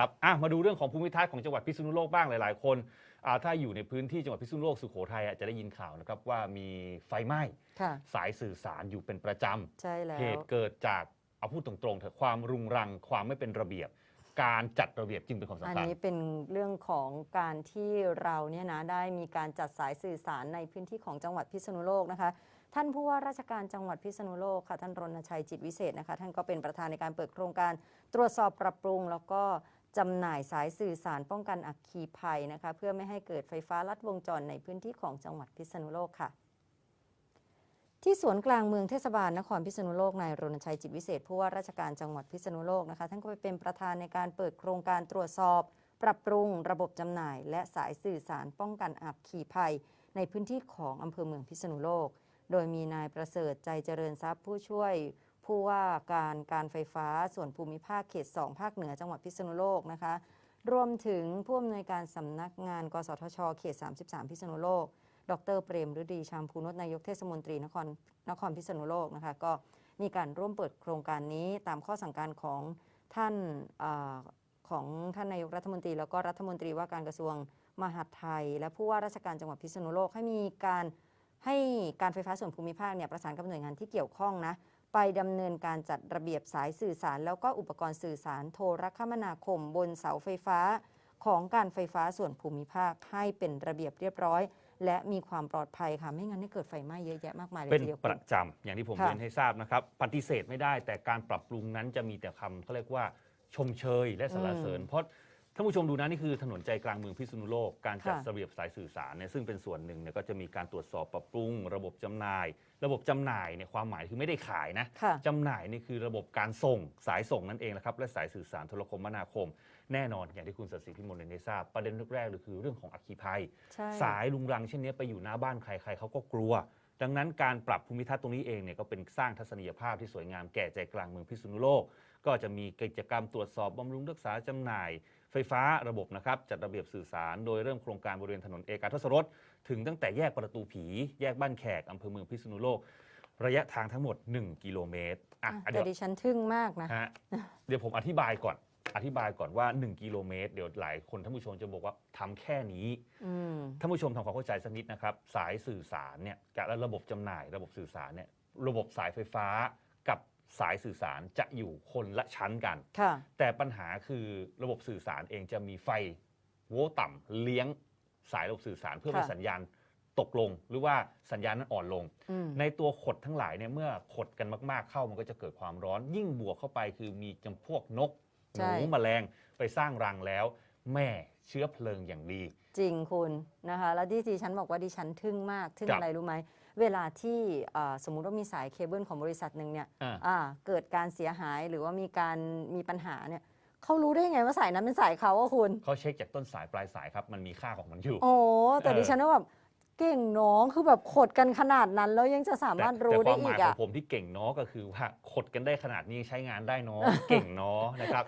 ครับอะมาดูเรื่องของภูมิทัศน์ของจังหวัดพิษณุโลกบ้างหลาย ๆ คนอ่าถ้าอยู่ในพื้นที่จังหวัดพิษณุโลกสุโขทัยอะจะได้ยินข่าวนะครับว่ามีไฟไหม้ค่ะ สายสื่อสารอยู่เป็นประจใช่แล้ำเหว ตุเกิดจากเอาพูดตรงๆเถอะความรุงรังความไม่เป็นระเบียบ การจัดระเบียบจึงเป็นความอันสำคัญ นี้เป็นเรื่องของการที่เราเนี่ยนะได้มีการจัดสายสื่อสารในพื้นที่ของจังหวัดพิษณุโลกนะคะ ท่านผู้ว่าราชการจังหวัดพิษณุโลกค่ะท่านรณชัยจิตวิเศษนะคะ ท่านก็เป็นประธานในการเปิดโครงการตรวจสอบปรับปรุง แล้วก็ จำหน่ายสายสื่อสารป้องกันอัคคีภัยนะคะ เพื่อไม่ให้เกิดไฟฟ้าลัดวงจรในพื้นที่ของจังหวัดพิษณุโลกค่ะ ที่สวนกลางเมืองเทศบาลนครพิษณุโลกนายรณชัยจิตวิเศษผู้ว่าราชการจังหวัดพิษณุโลกนะคะท่านก็ไปเป็นประธานในการเปิดโครงการตรวจสอบ ปรับปรุง ระบบจำหน่าย และสายสื่อสารป้องกันอัคคีภัย ในพื้นที่ของอำเภอเมืองพิษณุโลก โดยมีนายประเสริฐใจเจริญทรัพย์ผู้ช่วย ผู้ว่าการการไฟฟ้าส่วนภูมิภาคเขต 2 ภาคเหนือจังหวัดพิษณุโลกนะคะ รวมถึงผู้อำนวยการสำนักงาน กสทช เขต 33 พิษณุโลก ดรเปรมฤดีชามพูนนนายกเทศมนตรีนครนครพิษณุโลกนะคะก็มีการร่วมเปิดโครงการนี้ตามข้อสั่งการของท่านอของท่านนายกรัฐมนตรี แล้วก็รัฐมนตรีว่าการกระทรวงมหาดไทย และผู้ว่าราชการจังหวัดพิษณุโลกให้มีการให้การไฟฟ้าส่วนภูมิภาคเนี่ยประสานกับหน่วยงานที่เกี่ยวข้องนะ ไปดำเนินการจัดระเบียบสายสื่อสาร แล้วก็อุปกรณ์สื่อสารโทรคมนาคมบนเสาไฟฟ้า ของการไฟฟ้าส่วนภูมิภาคให้เป็นระเบียบเรียบร้อย และมีความปลอดภัยค่ะไม่งั้นให้เกิดไฟไหม้เยอะแยะมากมายเลยเป็นทีเดียวประจำอย่างที่ผมเรียนให้ทราบนะครับ ปฏิเสธไม่ได้แต่การปรับปรุงนั้นจะมีแต่คำเขาเรียกว่าชมเชยและสรรเสริญเพราะ ท่านผู้ชมดูนะนี่คือถนนใจกลางเมืองพิษณุโลกการจัดค่ะ ระเบียบสายสื่อสารเนี่ยซึ่งเป็นส่วนหนึ่งเนี่ยก็จะมีการตรวจสอบปรับปรุง ระบบจำหน่าย ระบบจำหน่ายเนี่ยความหมายคือไม่ได้ขายนะ ค่ะ จำหน่ายนี่คือระบบการส่งสายส่งนั่นเองนะครับและสายสื่อสารโทรคมนาคม แน่นอนอย่างที่คุณสศิพิมลเรียนได้ทราบประเด็นแรกๆเลยคือเรื่องของอัคคีภัย ใช่ สายลุงรังเช่นนี้ไปอยู่หน้าบ้านใครใครเขาก็กลัว ดังนั้นการปรับภูมิทัศน์ตรงนี้เองเนี่ยก็เป็นสร้างทัศนียภาพที่สวยงามแก่ใจกลางเมืองพิษณุโลก ก็จะมีกิจกรรมตรวจสอบบำรุงรักษาจำหน่าย ไฟฟ้าระบบนะครับจัดระเบียบสื่อสาร โดยเริ่มโครงการบริเวณถนนเอกาทศรสถึงตั้งแต่แยกประตูผี แยกบ้านแขกอำเภอเมืองพิษณุโลก ระยะทางทั้งหมด 1 กิโลเมตรอะอะเดี๋แต่ยวดิฉันทึ่งมากนะ ฮะเดี๋ยวผมอธิบายก่อน อธิบายก่อนว่า 1 กิโลเมตร เดี๋ยวหลายคนท่านผู้ชมจะบอกว่าทำแค่นี้อืมท่านผู้ชมทำความเข้าใจสักนิดนะครับ สายสื่อสารเนี่ยกับระบบจำหน่าย ระบบสื่อสารเนี่ยระบบสายไฟฟ้ากับสายสื่อสารจะอยู่คนละชั้นกันค่ะแต่ปัญหาคือระบบสื่อสารเองจะมีไฟโวลต์ต่ำเลี้ยงสายระบบสื่อสารเพื่อให้ค่ะสัญญาณตกลงหรือว่าสัญญาณนั้นอ่อนลงอืมในตัวขดทั้งหลายเนี่ยเมื่อขดกันมาก ๆเข้ามันก็จะเกิดความร้อน ยิ่งบวกเข้าไปคือมีจำพวกนก หใช่ นูแมลงไปสร้างรังแล้วแม่เชื้อเพลิงอย่างดี จริงคุณนะคะ แล้วที่ดิฉันบอกว่าดิฉันทึ่งมากทึ่งครับ อะไรรู้ไหม เวลาที่อ่าสมมุติว่ามีสายเคเบิลของบริษัทหนึ่งเนี่ยอ่าอ่าเกิดการเสียหายหรือว่ามีการมีปัญหาเนี่ยเขารู้ได้ไงว่าสายนั้นเป็นสายเขาอะคุณ เขาเช็คจากต้นสายปลายสายครับ มันมีค่าของมันอยู่ โอ้แต่เออ ดิฉันว่าแบบเก่งน้องคือแบบขดกันขนาดนั้น แล้วยังจะสามารถแต่รู้แต่คได้วามหอีมายกขออะ งผมที่เก่งเนาะก็คือว่าขดกันได้ขนาดนี้ใช้งานได้เนาะเก่งเนาะนะครับ